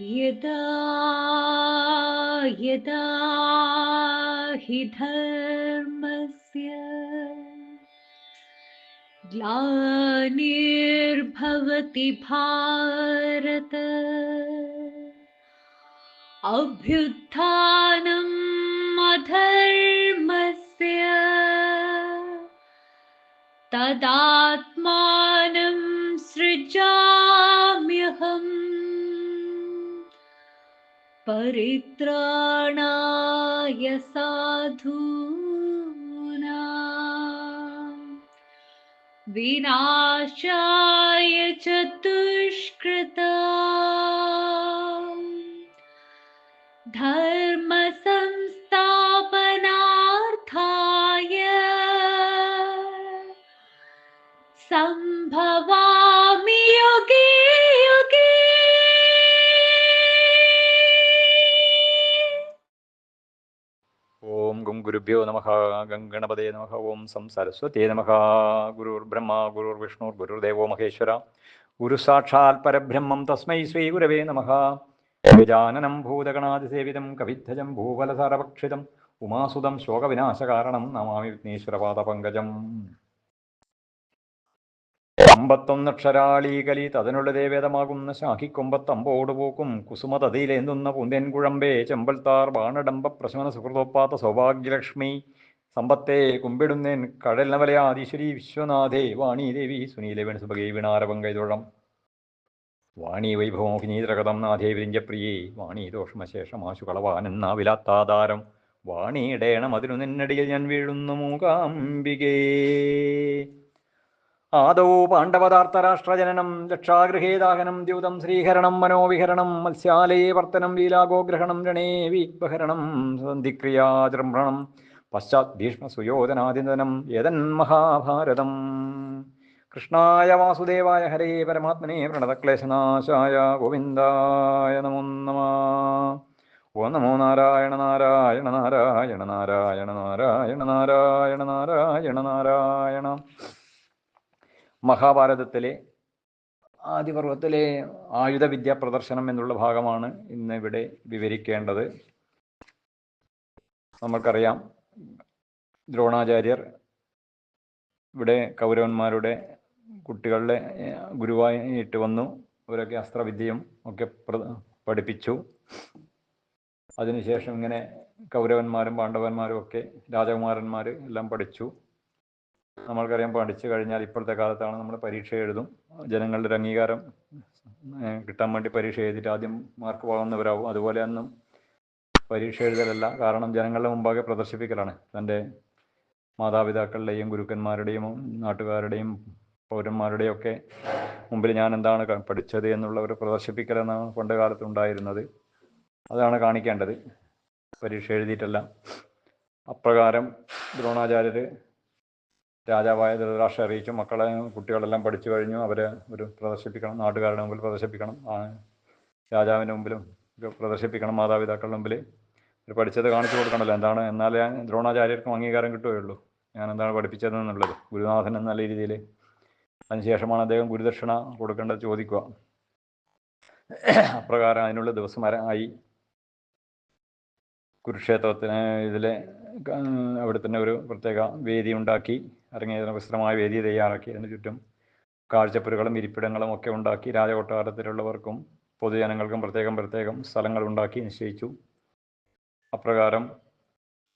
यदा यदा हि धर्मस्य ग्लानिर्भवति भारत अभ्युत्थानम् अधर्मस्य तदात्मानं सृजाम्यहम् परित्राणाय साधूना। विनाशाय चतुष्कृता। दुष्कृता ഗുരുഭ്യോ നമ ഗംഗണപതേ നമ ഓം സം സരസ്വതേ നമ ഗുരുർബ്രഹ്മ ഗുരുർവിഷ്ണു ഗുരുദേവോ മഹേശ്വര. ഗുരു സാക്ഷാൽ പരബ്രഹ്മം തസ്മൈ ശ്രീ ഗുരവേ നമ. ഗജാനനം ഭൂതഗണാതിസേവിതം കവിധജം ഭൂവലസാരഭക്ഷിതം ഉമാസുതം ശോകവിനാശകാരണം നമാമി വിഘ്നേശ്വരപാദപങ്കജം. അമ്പത്തൊന്നക്ഷരാളീകലി തതനുള്ള ദേവേദമാകുന്ന ശാഖിക്കൊമ്പത്തമ്പോട് പോക്കും കുസുമതതിയിലേന്തുന്ന പൂന്തേൻ കുഴമ്പേ ചെമ്പൽത്താർ ബാണഡംബ പ്രശമന സുഹൃതോപ്പാത്ത സൗഭാഗ്യലക്ഷ്മി സമ്പത്തെ കുമ്പിടുന്നേൻ കടൽനവലയാദീശ്വരി വിശ്വനാഥേ വാണി ദേവി സുനീലവേൺ സുഭഗേ വീണാരപങ്കൈതൊഴം. വാണി വൈഭവമോഹിനീതരകഥം നാഥേ വിരിഞ്ചപ്രിയേ വാണി ദോഷമശേഷമാശു കളവാനെന്നാവിലാത്താധാരം വാണിയിടേണം അതിനു നിന്നടിയിൽ ഞാൻ വീഴുന്നു മൂകാംബികേ. ആദൗ പാണ്ഡവതാർത്ഥരാഷ്ട്രജനനം രക്ഷാഗൃഹേദാഹനം ദ്യൂതം ശ്രീഹരണം മനോവിഹരണം മത്സ്യാലയേ വർത്തനം ലീലാഗോഗ്രഹണം രണേ വിഹരണം സന്ധിക്രിയാചൃംഭണം പശ്ചാത് ഭീഷ്മസുയോധനാദിനം ഏതൻ മഹാഭാരതം. കൃഷ്ണായ വാസുദേവായ ഹരേ പരമാത്മനെ പ്രണതക്ലേശനാശായ ഗോവിന്ദായ നമോ നമ. ഓ നമോ നാരായണ നാരായണ നാരായണ നാരായണ നാരായണ നാരായണ നാരായണ നാരായണ. മഹാഭാരതത്തിലെ ആദിപർവത്തിലെ ആയുധവിദ്യ പ്രദർശനം എന്നുള്ള ഭാഗമാണ് ഇന്ന് ഇവിടെ വിവരിക്കേണ്ടത്. നമുക്കറിയാം ദ്രോണാചാര്യർ ഇവിടെ കൗരവന്മാരുടെ കുട്ടികളുടെ ഗുരുവായിട്ട് വന്നു. അവരൊക്കെ അസ്ത്രവിദ്യയും ഒക്കെ പഠിപ്പിച്ചു. അതിനുശേഷം ഇങ്ങനെ കൗരവന്മാരും പാണ്ഡവന്മാരും ഒക്കെ രാജകുമാരന്മാർ എല്ലാം പഠിച്ചു. നമ്മൾക്കറിയാം പഠിച്ചു കഴിഞ്ഞാൽ ഇപ്പോഴത്തെ കാലത്താണ് നമ്മൾ പരീക്ഷ എഴുതും. ജനങ്ങളുടെ ഒരു അംഗീകാരം കിട്ടാൻ വേണ്ടി പരീക്ഷ എഴുതിയിട്ട് ആദ്യം മാർക്ക് വാങ്ങുന്നവരാവും. അതുപോലെ അന്നും പരീക്ഷ എഴുതലല്ല കാരണം ജനങ്ങളുടെ മുമ്പാകെ പ്രദർശിപ്പിക്കലാണ്. തന്റെ മാതാപിതാക്കളുടെയും ഗുരുക്കന്മാരുടെയും നാട്ടുകാരുടെയും പൗരന്മാരുടെയും ഒക്കെ മുമ്പിൽ ഞാൻ എന്താണ് പഠിച്ചത് എന്നുള്ള ഒരു പ്രദർശിപ്പിക്കലെന്നാണ് പണ്ട് കാലത്ത് ഉണ്ടായിരുന്നത്. അതാണ് കാണിക്കേണ്ടത്. പരീക്ഷ എഴുതിയിട്ടല്ല. അപ്രകാരം ദ്രോണാചാര്യർ രാജാവായ ധൃതരാഷ്ട്ര അറിയിച്ചു. മക്കളെ കുട്ടികളെല്ലാം പഠിച്ചു കഴിഞ്ഞു. അവരെ ഒരു പ്രദർശിപ്പിക്കണം. നാട്ടുകാരുടെ മുമ്പിൽ പ്രദർശിപ്പിക്കണം. രാജാവിന്റെ മുമ്പിലും പ്രദർശിപ്പിക്കണം. മാതാപിതാക്കളുടെ മുമ്പിൽ ഒരു പഠിച്ചത് കാണിച്ചു കൊടുക്കണമല്ലോ. എന്താണ്? എന്നാലേ ദ്രോണാചാര്യർക്കും അംഗീകാരം കിട്ടുകയുള്ളൂ. ഞാൻ എന്താണ് പഠിപ്പിച്ചതെന്നുള്ളത് ഗുരുനാഥൻ എന്ന രീതിയിൽ അതിനുശേഷമാണ് അദ്ദേഹം ഗുരുദക്ഷിണ കൊടുക്കേണ്ടത് ചോദിക്കുക. അപ്രകാരം അതിനുള്ള ദിവസം ആയി. കുരുക്ഷേത്രത്തിന് ഇതിലെ അവിടെ തന്നെ ഒരു പ്രത്യേക വേദി ഉണ്ടാക്കി. അരങ്ങേറുന്ന വിസ്തൃതമായ വേദി തയ്യാറാക്കി. അതിന് ചുറ്റും കാഴ്ചപ്പുരകളും ഇരിപ്പിടങ്ങളും ഒക്കെ ഉണ്ടാക്കി രാജകൊട്ടാരത്തിലുള്ളവർക്കും പൊതുജനങ്ങൾക്കും പ്രത്യേകം പ്രത്യേകം സ്ഥലങ്ങൾ ഉണ്ടാക്കി നിശ്ചയിച്ചു. അപ്രകാരം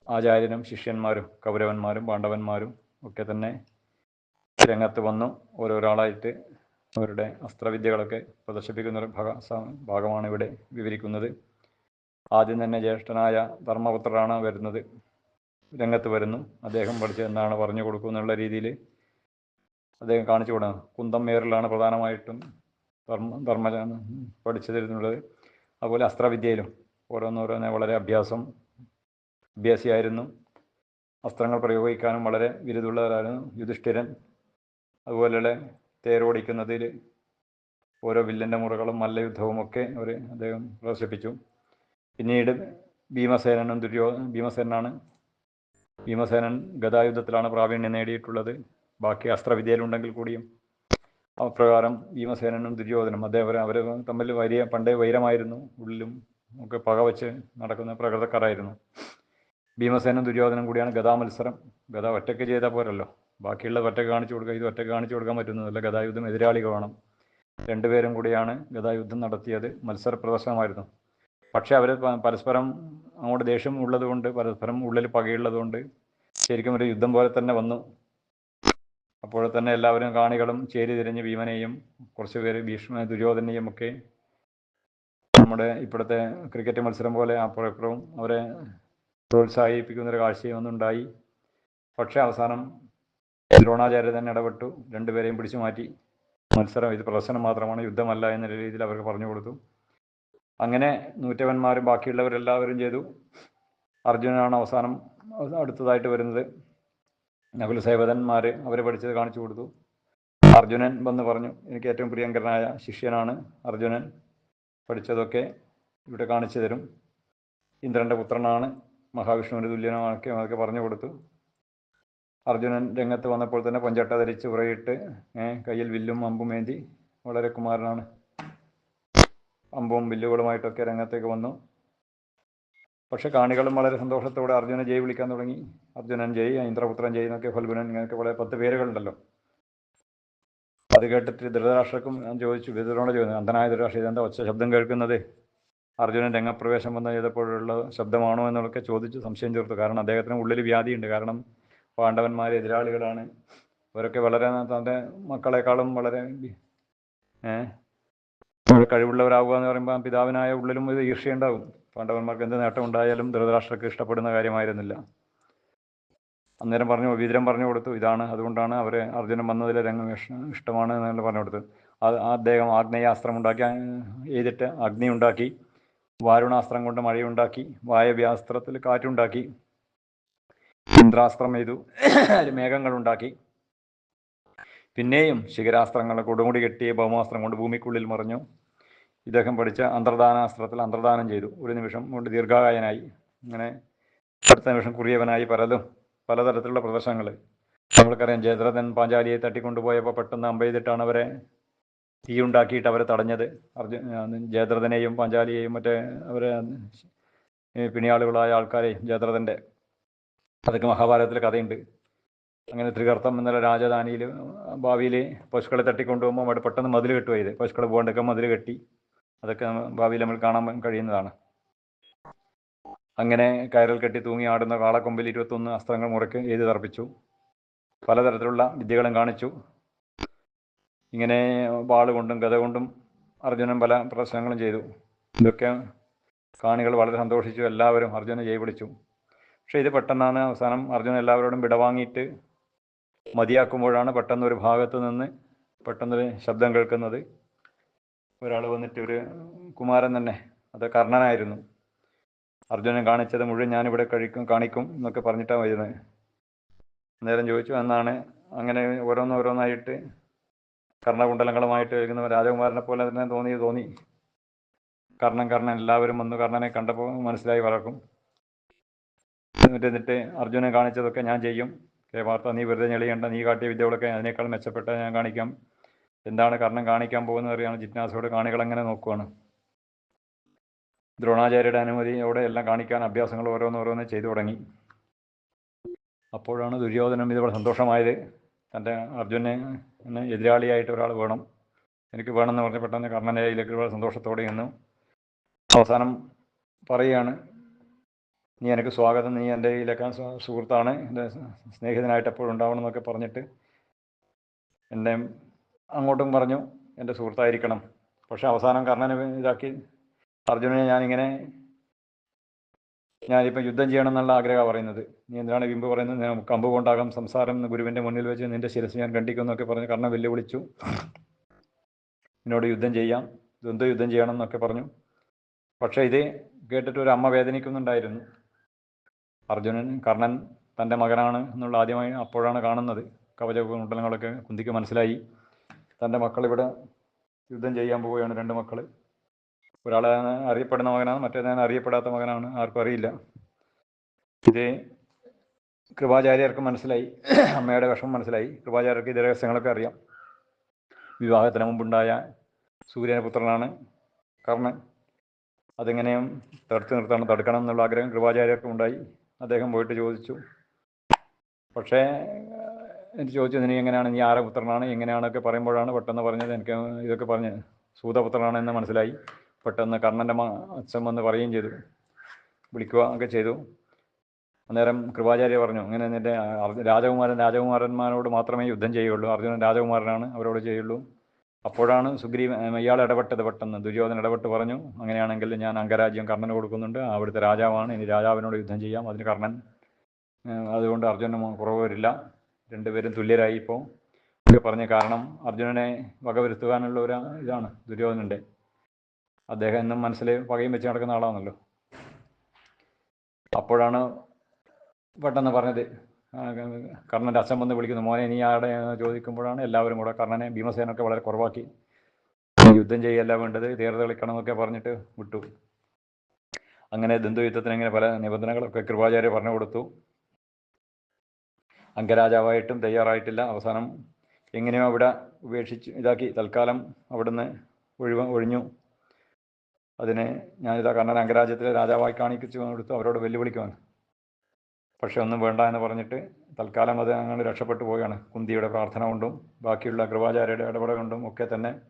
ആചാര്യനും ശിഷ്യന്മാരും കൗരവന്മാരും പാണ്ഡവന്മാരും ഒക്കെ തന്നെ രംഗത്ത് വന്നു. ഓരോരാളായിട്ട് അവരുടെ അസ്ത്രവിദ്യകളൊക്കെ പ്രദർശിപ്പിക്കുന്ന ഒരു ഭാഗ ഭാഗമാണ് ഇവിടെ വിവരിക്കുന്നത്. ആദ്യം തന്നെ ജ്യേഷ്ഠനായ ധർമ്മപുത്രനാണ് വരുന്നത്. രംഗത്ത് വരുന്നു. അദ്ദേഹം പഠിച്ച് എന്താണ് പറഞ്ഞു കൊടുക്കും എന്നുള്ള രീതിയിൽ അദ്ദേഹം കാണിച്ചു കൊടുക്കണം. കുന്തം മേറിലാണ് പ്രധാനമായിട്ടും ധർമ്മ ധർമ്മ പഠിച്ചു തരുന്നുള്ളത് അതുപോലെ അസ്ത്രവിദ്യയിലും ഓരോന്നോരോന്നെ വളരെ അഭ്യാസം അഭ്യാസിയായിരുന്നു. അസ്ത്രങ്ങൾ പ്രയോഗിക്കാനും വളരെ വിരുദുള്ളവരായിരുന്നു യുധിഷ്ഠിരൻ അതുപോലെയുള്ള തേരോടിക്കുന്നതിൽ ഓരോ വില്ലന്റെ മുറകളും മല്ലയുദ്ധവും ഒക്കെ അവർ അദ്ദേഹം പ്രദർശിപ്പിച്ചു. പിന്നീട് ഭീമസേനനും ദുര്യോ ഭീമസേനാണ് ഭീമസേനൻ ഗതായുദ്ധത്തിലാണ് പ്രാവീണ്യം നേടിയിട്ടുള്ളത്. ബാക്കി അസ്ത്രവിദ്യയിലുണ്ടെങ്കിൽ കൂടിയും അപ്രകാരം ഭീമസേനനും ദുര്യോധനും അദ്ദേഹം അവർ തമ്മിൽ വലിയ പണ്ടേ വൈരമായിരുന്നു ഉള്ളിലും ഒക്കെ പക വെച്ച് നടക്കുന്ന പ്രകൃതക്കാരായിരുന്നു. ഭീമസേനും ദുര്യോധനം കൂടിയാണ് ഗതാമത്സരം ഗത ഒറ്റയ്ക്ക് ചെയ്താൽ പോരല്ലോ. ബാക്കിയുള്ള ഒറ്റയ്ക്ക് കാണിച്ചു കൊടുക്കുക ഇത് ഒറ്റയ്ക്ക് കാണിച്ചു കൊടുക്കാൻ പറ്റുന്നതല്ല ഗതായുദ്ധം എതിരാളികൾ വേണം. രണ്ടുപേരും കൂടിയാണ് ഗതായുദ്ധം നടത്തിയത്. മത്സര പ്രദർശനമായിരുന്നു. പക്ഷേ അവർ പരസ്പരം അങ്ങോട്ട് ദേഷ്യം ഉള്ളതുകൊണ്ട് പരസ്പരം ഉള്ളിൽ പകയുള്ളതുകൊണ്ട് ശരിക്കും ഒരു യുദ്ധം പോലെ തന്നെ വന്നു. അപ്പോൾ തന്നെ എല്ലാവരും കാണികളും ചേരി തിരിഞ്ഞ് ഭീമനെയും കുറച്ച് ഭീഷ്മ ദുര്യോധനെയും ഒക്കെ നമ്മുടെ ഇപ്പോഴത്തെ ക്രിക്കറ്റ് മത്സരം പോലെ അപ്പോഴെപ്പോഴും അവരെ പ്രോത്സാഹിപ്പിക്കുന്ന ഒരു കാഴ്ചയും ഒന്നുണ്ടായി. പക്ഷേ അവസാനം ദ്രോണാചാര്യ തന്നെ ഇടപെട്ടു. രണ്ടുപേരെയും പിടിച്ചു മാറ്റി. മത്സരം ഇത് പ്രദർശനം മാത്രമാണ് യുദ്ധമല്ല എന്ന രീതിയിൽ അവർക്ക് പറഞ്ഞു കൊടുത്തു. അങ്ങനെ നൂറ്റവന്മാരും ബാക്കിയുള്ളവരെല്ലാവരും ചെയ്തു. അർജുനനാണ് അവസാനം അടുത്തതായിട്ട് വരുന്നത് നകുല സേവകന്മാർ അവർ പഠിച്ചത് കാണിച്ചു കൊടുത്തു. അർജുനൻ വന്ന് പറഞ്ഞു എനിക്ക് ഏറ്റവും പ്രിയങ്കരനായ ശിഷ്യനാണ് അർജുനൻ. പഠിച്ചതൊക്കെ ഇവിടെ കാണിച്ചു തരും. ഇന്ദ്രന്റെ പുത്രനാണ് മഹാവിഷ്ണുവിന്റെ തുല്യനൊക്കെ അതൊക്കെ പറഞ്ഞു കൊടുത്തു. അർജുനൻ രംഗത്ത് വന്നപ്പോൾ തന്നെ പൊഞ്ചട്ട ധരിച്ച് ഉറയിട്ട് കയ്യിൽ വില്ലും അമ്പും ഏന്തി വളരെ കുമാരനാണ്. അമ്പും വില്ലുകളുമായിട്ടൊക്കെ രംഗത്തേക്ക് വന്നു. പക്ഷെ കാണികളും വളരെ സന്തോഷത്തോടെ അർജുനൻ ജയ് വിളിക്കാൻ തുടങ്ങി. അർജുനൻ ജയ് ഇന്ദ്രപുത്രൻ ജയ് എന്നൊക്കെ ഫൽഗുനൻ ഇങ്ങനെയൊക്കെ വളരെ പത്ത് പേരുകളുണ്ടല്ലോ. അത് കേട്ടിട്ട് ധൃതരാഷ്ട്രക്കും ഞാൻ ചോദിച്ചു വിതുരോട് ചോദിച്ചു അന്ധനായ ധൃതരാഷ്ട്രം ഇതെന്താ ഒച്ച ശബ്ദം കേൾക്കുന്നത്? അർജുനൻ രംഗപ്രവേശം വന്ന ചെയ്തപ്പോഴുള്ള ശബ്ദമാണോ എന്നൊക്കെ ചോദിച്ച് സംശയം ചേർത്തു കാരണം അദ്ദേഹത്തിന് ഉള്ളിൽ വ്യാധിയുണ്ട്. കാരണം പാണ്ഡവന്മാരെ എതിരാളികളാണ്. അവരൊക്കെ വളരെ തന്റെ മക്കളെക്കാളും വളരെ കഴിവുള്ളവരാകുക എന്ന് പറയുമ്പോൾ പിതാവിനായ ഉള്ളിലും ഒരു ഈർഷ്യയുണ്ടാകും പാണ്ഡവന്മാർക്ക് എന്ത് നേട്ടം ഉണ്ടായാലും ധൃതരാഷ്ട്രക്ക് ഇഷ്ടപ്പെടുന്ന കാര്യമായിരുന്നില്ല. അന്നേരം പറഞ്ഞു വിതുരം പറഞ്ഞു കൊടുത്തു. ഇതാണ് അതുകൊണ്ടാണ് അവരെ അർജുനൻ വന്നതിലെ രംഗം ഇഷ്ടമാണ് എന്നുള്ള പറഞ്ഞു കൊടുത്തു അത് അദ്ദേഹം ആഗ്നേയാസ്ത്രം ഉണ്ടാക്കി എഴുതിട്ട് അഗ്നി ഉണ്ടാക്കി വാരുണാസ്ത്രം കൊണ്ട് മഴയുണ്ടാക്കി വായവ്യാസ്ത്രത്തിൽ കാറ്റുണ്ടാക്കി ഇന്ദ്രാസ്ത്രം ചെയ്തു മേഘങ്ങളുണ്ടാക്കി പിന്നെയും ശിഖരാസ്ത്രങ്ങൾ കൊടുമുടി കെട്ടിയ ഭൗമാസ്ത്രം കൊണ്ട് ഭൂമിക്കുള്ളിൽ മറിഞ്ഞു. ഇദ്ദേഹം പഠിച്ച അന്തർദാനാസ്ത്രത്തിൽ അന്തർദാനം ചെയ്തു. ഒരു നിമിഷം കൊണ്ട് ദീർഘായനായി. അങ്ങനെ അടുത്ത നിമിഷം കുറിയവനായി പലതും പലതരത്തിലുള്ള പ്രദർശനങ്ങൾ. നമ്മൾക്കറിയാം ജയദ്രഥൻ പാഞ്ചാലിയെ തട്ടിക്കൊണ്ടുപോയപ്പോൾ പെട്ടെന്ന് അമ്പെയ്തിട്ടാണ് അവരെ തീ ഉണ്ടാക്കിയിട്ട് അവരെ തടഞ്ഞത്. അർജുൻ ജയദ്രഥനെയും പാഞ്ചാലിയെയും മറ്റേ അവരെ പിണിയാളുകളായ ആൾക്കാരെയും ജയദ്രഥന്റെ അതൊക്കെ മഹാഭാരതത്തിൽ കഥയുണ്ട്. അങ്ങനെ ത്രികർത്തം എന്നുള്ള രാജധാനിയിൽ ഭാവിയിൽ പശുക്കളെ തട്ടിക്കൊണ്ടുപോകുമ്പോൾ അവിടെ പെട്ടെന്ന് മതിൽ കെട്ടുപോയത് പശുക്കളെ പോകേണ്ടൊക്കെ മതിൽ കെട്ടി. അതൊക്കെ ഭാവിയിൽ നമ്മൾ കാണാൻ കഴിയുന്നതാണ്. അങ്ങനെ കയറിൽ കെട്ടി തൂങ്ങി ആടുന്ന കാളക്കൊമ്പിൽ ഇരുപത്തൊന്ന് അസ്ത്രങ്ങൾ മുറയ്ക്ക് എഴുതി തർപ്പിച്ചു. പലതരത്തിലുള്ള വിദ്യകളും കാണിച്ചു. ഇങ്ങനെ വാൾ കൊണ്ടും ഗത കൊണ്ടും അർജുനൻ പല പ്രശ്നങ്ങളും ചെയ്തു. ഇതൊക്കെ കാണികൾ വളരെ സന്തോഷിച്ചു. എല്ലാവരും അർജുനെ ജയ് വിളിച്ചു. പക്ഷേ ഇത് പെട്ടെന്നാണ് അവസാനം അർജുനൻ എല്ലാവരോടും വിടവാങ്ങിയിട്ട് മതിയാക്കുമ്പോഴാണ് പെട്ടെന്ന് ഒരു ഭാഗത്ത് നിന്ന് പെട്ടെന്നൊരു ശബ്ദം കേൾക്കുന്നത്. ഒരാൾ വന്നിട്ട് ഒരു കുമാരൻ തന്നെ അത് കർണനായിരുന്നു. അർജുനൻ കാണിച്ചത് മുഴുവൻ ഞാനിവിടെ കഴിക്കും കാണിക്കും എന്നൊക്കെ പറഞ്ഞിട്ടാണ് വരുന്നത് അന്നേരം ചോദിച്ചു എന്നാണ്? അങ്ങനെ ഓരോന്നോരോന്നായിട്ട് കർണകുണ്ടലങ്ങളുമായിട്ട് വരുന്ന രാജകുമാരനെ പോലെ തന്നെ തോന്നി തോന്നി. കർണൻ കർണൻ എല്ലാവരും വന്നു. കർണനെ കണ്ടപ്പോൾ മനസ്സിലായി വളർക്കും. എന്നിട്ട് അർജുനൻ കാണിച്ചതൊക്കെ ഞാൻ ചെയ്യും. കേ വാർത്ത നീ വെറുതെ ഞെളിയേണ്ട. നീ കാട്ടിയ വിദ്യകളൊക്കെ അതിനേക്കാൾ മെച്ചപ്പെട്ട ഞാൻ കാണിക്കാം. എന്താണ് കർണൻ കാണിക്കാൻ പോകുന്നത് അറിയാണ് ജിജ്ഞാസയോട് കാണികൾ അങ്ങനെ നോക്കുവാണ്. ദ്രോണാചാര്യയുടെ അനുമതിയോടെ എല്ലാം കാണിക്കാൻ അഭ്യാസങ്ങൾ ഓരോന്നോരോന്ന് ചെയ്തു തുടങ്ങി. അപ്പോഴാണ് ദുര്യോധനം ഇതുപോലെ സന്തോഷമായത്. തന്റെ അർജുനെ എതിരാളിയായിട്ട് ഒരാൾ വേണം. എനിക്ക് വേണമെന്ന് പറഞ്ഞ് പെട്ടെന്ന് കർണന്റെ കയ്യിലേക്ക് ഒരുപാട് സന്തോഷത്തോടെ നിന്നു അവസാനം പറയുകയാണ് നീ എനിക്ക് സ്വാഗതം. നീ എന്റെ കയ്യിലേക്കാൻ സുഹൃത്താണ്. എന്റെ സ്നേഹിതനായിട്ട് എപ്പോഴും ഉണ്ടാവണം എന്നൊക്കെ പറഞ്ഞിട്ട് എന്നെ അങ്ങോട്ടും പറഞ്ഞു എന്റെ സുഹൃത്തായിരിക്കണം. പക്ഷെ അവസാനം കർണനെ ഇതാക്കി അർജുനനെ ഞാനിങ്ങനെ ഞാനിപ്പോൾ യുദ്ധം ചെയ്യണം എന്നുള്ള ആഗ്രഹമാണ് പറയുന്നത്. നീ എന്തിനാണ് വിമ്പ് പറയുന്നത്? ഞാൻ കമ്പ് കൊണ്ടാകാം സംസാരം ഗുരുവിന്റെ മുന്നിൽ വെച്ച് നിന്റെ ശിരസ് ഞാൻ ഖണ്ഡിക്കും എന്നൊക്കെ പറഞ്ഞ് കർണ വെല്ലുവിളിച്ചു. എന്നോട് യുദ്ധം ചെയ്യാം ദ്വന്ദ്വ യുദ്ധം ചെയ്യണം എന്നൊക്കെ പറഞ്ഞു. പക്ഷേ ഇത് കേട്ടിട്ട് ഒരു അമ്മ വേദനിക്കുന്നുണ്ടായിരുന്നു. അർജുനൻ കർണൻ തന്റെ മകനാണ് എന്നുള്ള ആദ്യമായി അപ്പോഴാണ് കാണുന്നത്. കവച കുണ്ടലങ്ങളൊക്കെ കുന്തിക്ക് മനസ്സിലായി. തന്റെ മക്കൾ ഇവിടെ യുദ്ധം ചെയ്യാൻ പോവുകയാണ് രണ്ട് മക്കൾ. ഒരാളെ അറിയപ്പെടുന്ന മകനാണ് മറ്റേതാണ് അറിയപ്പെടാത്ത മകനാണ് ആർക്കും അറിയില്ല. ഇത് കൃപാചാര്യർക്ക് മനസ്സിലായി അമ്മയുടെ വിഷമം മനസ്സിലായി. കൃപാചാര്യർക്ക് ഇത് രഹസ്യങ്ങളൊക്കെ അറിയാം. വിവാഹത്തിന് മുമ്പുണ്ടായ സൂര്യപുത്രനാണ് കർണൻ. അതെങ്ങനെയും തടുത്തു നിർത്തണം തടുക്കണം എന്നുള്ള ആഗ്രഹം കൃപാചാര്യർക്കും ഉണ്ടായി അദ്ദേഹം പോയിട്ട് ചോദിച്ചു. പക്ഷേ എനിക്ക് ചോദിച്ചു നീ എങ്ങനെയാണ്? നീ ആരെ പുത്രനാണ് എങ്ങനെയാണൊക്കെ പറയുമ്പോഴാണ് പെട്ടെന്ന് പറഞ്ഞത്. എനിക്ക് ഇതൊക്കെ പറഞ്ഞ് സൂതപുത്രനാണെന്ന് മനസ്സിലായി. പെട്ടെന്ന് കർണന്റെ അച്ഛൻ വന്ന് പറയുകയും ചെയ്തു. വിളിക്കുക ഒക്കെ ചെയ്തു. അന്നേരം കൃപാചാര്യ പറഞ്ഞു അങ്ങനെ നിന്റെ രാജകുമാരൻ രാജകുമാരന്മാരോട് മാത്രമേ യുദ്ധം ചെയ്യുള്ളൂ അർജുനൻ രാജകുമാരനാണ് അവരോട് ചെയ്യുള്ളൂ. അപ്പോഴാണ് സുഗ്രീവൻ ഇയാൾ ഇടപെട്ടത് പെട്ടെന്ന്. ദുര്യോധന ഇടപെട്ട് പറഞ്ഞു അങ്ങനെയാണെങ്കിൽ ഞാൻ അംഗരാജ്യം കർണന് കൊടുക്കുന്നുണ്ട്. അവിടുത്തെ രാജാവാണ്. ഇനി രാജാവിനോട് യുദ്ധം ചെയ്യാം. അതിന് കർണൻ അതുകൊണ്ട് അർജുനന് കുറവ് വരില്ല. രണ്ടുപേരും തുല്യരായി ഇപ്പോൾ ഒക്കെ പറഞ്ഞ കാരണം അർജുനനെ വകവരുത്തുവാനുള്ള ഒരു ഇതാണ് ദുര്യോധനന്റെ അദ്ദേഹം എന്നും മനസ്സിൽ പകയും വെച്ച് നടക്കുന്ന ആളാണല്ലോ. അപ്പോഴാണ് പെട്ടെന്ന് പറഞ്ഞത് കർണന്റെ അച്ഛൻ വന്ന് വിളിക്കുന്നു മോനെ നീ ആടെ ചോദിക്കുമ്പോഴാണ് എല്ലാവരും കൂടെ കർണനെ ഭീമസേനൊക്കെ വളരെ കുറവാക്കി. യുദ്ധം ചെയ്യല്ല വേണ്ടത് തീർത്ത് കളിക്കണമെന്നൊക്കെ പറഞ്ഞിട്ട് വിട്ടു. അങ്ങനെ ദ്വന്ദ്വയുദ്ധത്തിന് അങ്ങനെ പല നിബന്ധനകളൊക്കെ കൃപാചാര്യ പറഞ്ഞു കൊടുത്തു. അംഗരാജാവായിട്ടും തയ്യാറായിട്ടില്ല. അവസാനം എങ്ങനെയോ അവിടെ ഉപേക്ഷിച്ച് ഇതാക്കി. തൽക്കാലം അവിടുന്ന് ഒഴിവ ഒഴിഞ്ഞു. അതിനെ ഞാനിതാ കണ്ണൻ അംഗരാജ്യത്തിലെ രാജാവായി കാണിക്കിച്ചു കൊടുത്തു അവരോട് വെല്ലുവിളിക്കുവാണ്. പക്ഷെ ഒന്നും വേണ്ട എന്ന് പറഞ്ഞിട്ട് തൽക്കാലം അത് അങ്ങനെ രക്ഷപ്പെട്ടു പോവുകയാണ്. കുന്തിയുടെ പ്രാർത്ഥന കൊണ്ടും ബാക്കിയുള്ള കൃപാചാര്യയുടെ ഇടപെടൽ കൊണ്ടും ഒക്കെ തന്നെ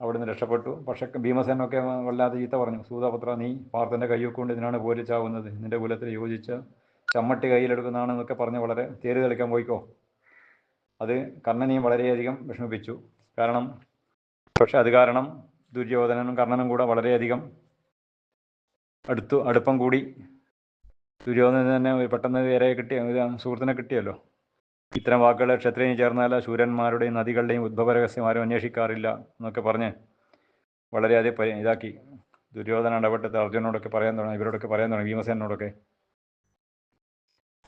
അവിടുന്ന് രക്ഷപ്പെട്ടു. പക്ഷെ ഭീമസേനൊക്കെ വല്ലാതെ ചീത്ത പറഞ്ഞു. സൂതപുത്ര നീ പാർത്ഥന്റെ കയ്യൊക്കെ കൊണ്ട് ഇതിനാണ് പോരിച്ചാവുന്നത്. നിന്റെ കുലത്തിൽ യോജിച്ച ചമ്മട്ടി കയ്യിലെടുക്കുന്നതാണെന്നൊക്കെ പറഞ്ഞ് വളരെ തേര് തെളിക്കാൻ പോയിക്കോ. അത് കർണനെയും വളരെയധികം വിഷമിപ്പിച്ചു. കാരണം പക്ഷെ അത് കാരണം ദുര്യോധനനും കർണനും കൂടെ വളരെയധികം അടുത്തു അടുപ്പം കൂടി ദുര്യോധനന് തന്നെ പെട്ടെന്ന് വേറെ കിട്ടിയ സുഹൃത്തിനെ കിട്ടിയല്ലോ. ഇത്തരം വാക്കുകൾ ക്ഷത്രിയന് ചേർന്നാൽ ശൂരന്മാരുടെയും നദികളുടെയും ഉദ്ഭവരഹസ്യം ആരും അന്വേഷിക്കാറില്ല എന്നൊക്കെ പറഞ്ഞ് വളരെയധികം ഇതാക്കി. ദുര്യോധന ഇടപെട്ടത് അർജുനോടൊക്കെ പറയാൻ തുടങ്ങി ഇവരോടൊക്കെ പറയാൻ തുടങ്ങി ഭീമസേനോടൊക്കെ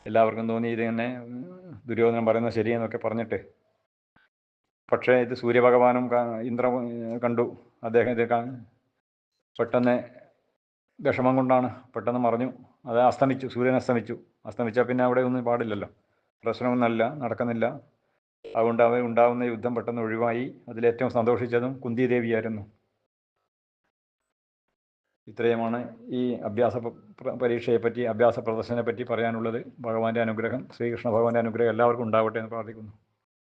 എല്ലാവർക്കും തോന്നി ഇത് തന്നെ ദുര്യോധനം പറയുന്നത് ശരിയെന്നൊക്കെ പറഞ്ഞിട്ട്. പക്ഷേ ഇത് സൂര്യഭഗവാനും ഇന്ദ്ര കണ്ടു. അദ്ദേഹം ഇത് പെട്ടെന്ന് വിഷമം കൊണ്ടാണ് പെട്ടെന്ന് മറിഞ്ഞു. അത് അസ്തമിച്ചു സൂര്യൻ അസ്തമിച്ചു. അസ്തമിച്ചാൽ പിന്നെ അവിടെ ഒന്നും പാടില്ലല്ലോ. പ്രശ്നമൊന്നുമല്ല നടക്കുന്നില്ല. അതുകൊണ്ട് ഉണ്ടാവുന്ന ഉണ്ടാകുന്ന യുദ്ധം പെട്ടെന്ന് ഒഴിവായി. അതിലേറ്റവും സന്തോഷിച്ചതും കുന്തിദേവിയായിരുന്നു. ഇത്രയുമാണ് ഈ അഭ്യാസ പരീക്ഷയെപ്പറ്റി അഭ്യാസ പ്രദർശനത്തെ പറ്റി പറയാനുള്ളത്. ഭഗവാന്റെ അനുഗ്രഹം ശ്രീകൃഷ്ണ ഭഗവാന്റെ അനുഗ്രഹം എല്ലാവർക്കും ഉണ്ടാവട്ടെ എന്ന് പ്രാർത്ഥിക്കുന്നു.